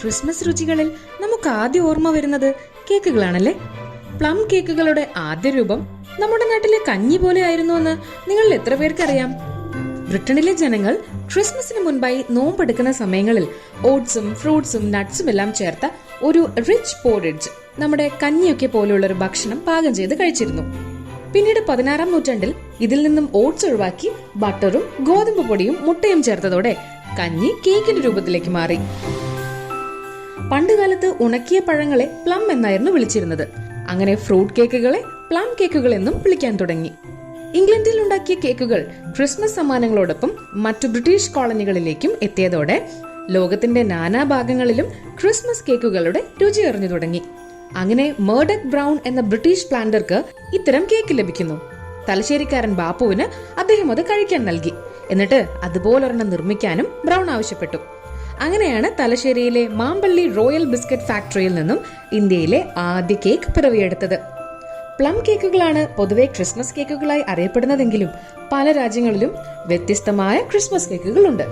Christmas രുചികളിൽ നമുക്ക് ആദ്യം ഓർമ്മ വരുന്നത് കേക്കുകളാണല്ലേ? പ്ലം കേക്കുകളുടെ ആദ്യ രൂപം നമ്മുടെ നാട്ടിലെ കഞ്ഞി പോലെ ആയിരുന്നു എന്ന് നിങ്ങളിൽ എത്ര പേർക്കറിയാം? ബ്രിട്ടനിലെ ജനങ്ങൾ ക്രിസ്മസിന് മുൻപായി നോമ്പെടുക്കുന്ന സമയങ്ങളിൽ ഓട്സും ഫ്രൂട്ട്സും നട്ട്സും എല്ലാം ചേർത്ത ഒരു റിച്ച് പോറിഡ്ജ് നമ്മുടെ കഞ്ഞിയൊക്കെ പോലെയുള്ള ഒരു ഭക്ഷണം പാകം ചെയ്ത് കഴിച്ചിരുന്നു. പിന്നീട് പതിനാറാം നൂറ്റാണ്ടിൽ ഇതിൽ നിന്നും ഓട്സ് ഒഴിവാക്കി ബട്ടറും ഗോതമ്പ് പൊടിയും മുട്ടയും ചേർത്തതോടെ കഞ്ഞി കേക്കിന്റെ രൂപത്തിലേക്ക് മാറി. പണ്ടുകാലത്ത് ഉണക്കിയ പഴങ്ങളെ പ്ലം എന്നായിരുന്നു വിളിച്ചിരുന്നത്. അങ്ങനെ ഫ്രൂട്ട് കേക്കുകളെ പ്ലം കേക്കുകൾ എന്നും വിളിക്കാൻ തുടങ്ങി. ഇംഗ്ലണ്ടിൽ ഉണ്ടാക്കിയ കേക്കുകൾ ക്രിസ്മസ് സമ്മാനങ്ങളോടൊപ്പം മറ്റു ബ്രിട്ടീഷ് കോളനികളിലേക്കും എത്തിയതോടെ ലോകത്തിന്റെ നാനാഭാഗങ്ങളിലും ക്രിസ്മസ് കേക്കുകളുടെ രുചി അറിഞ്ഞു തുടങ്ങി. അങ്ങനെ മേർഡക് ബ്രൗൺ എന്ന ബ്രിട്ടീഷ് പ്ലാന്റർക്ക് ഇത്തരം കേക്ക് ലഭിക്കുന്നു. തലശ്ശേരിക്കാരൻ ബാപ്പുവിന് അദ്ദേഹം അത് കഴിക്കാൻ നൽകി. എന്നിട്ട് അതുപോലൊരെണ്ണം നിർമ്മിക്കാനും ബ്രൗൺ ആവശ്യപ്പെട്ടു. അങ്ങനെയാണ് തലശ്ശേരിയിലെ മാമ്പള്ളി റോയൽ ബിസ്ക്കറ്റ് ഫാക്ടറിയിൽ നിന്നും ഇന്ത്യയിലെ ആദ്യ കേക്ക് പിറവിയെടുത്തത്. പ്ലം കേക്കുകളാണ് പൊതുവെ ക്രിസ്മസ് കേക്കുകളായി അറിയപ്പെടുന്നതെങ്കിലും പല രാജ്യങ്ങളിലും വ്യത്യസ്തമായ ക്രിസ്മസ് കേക്കുകളുണ്ട്.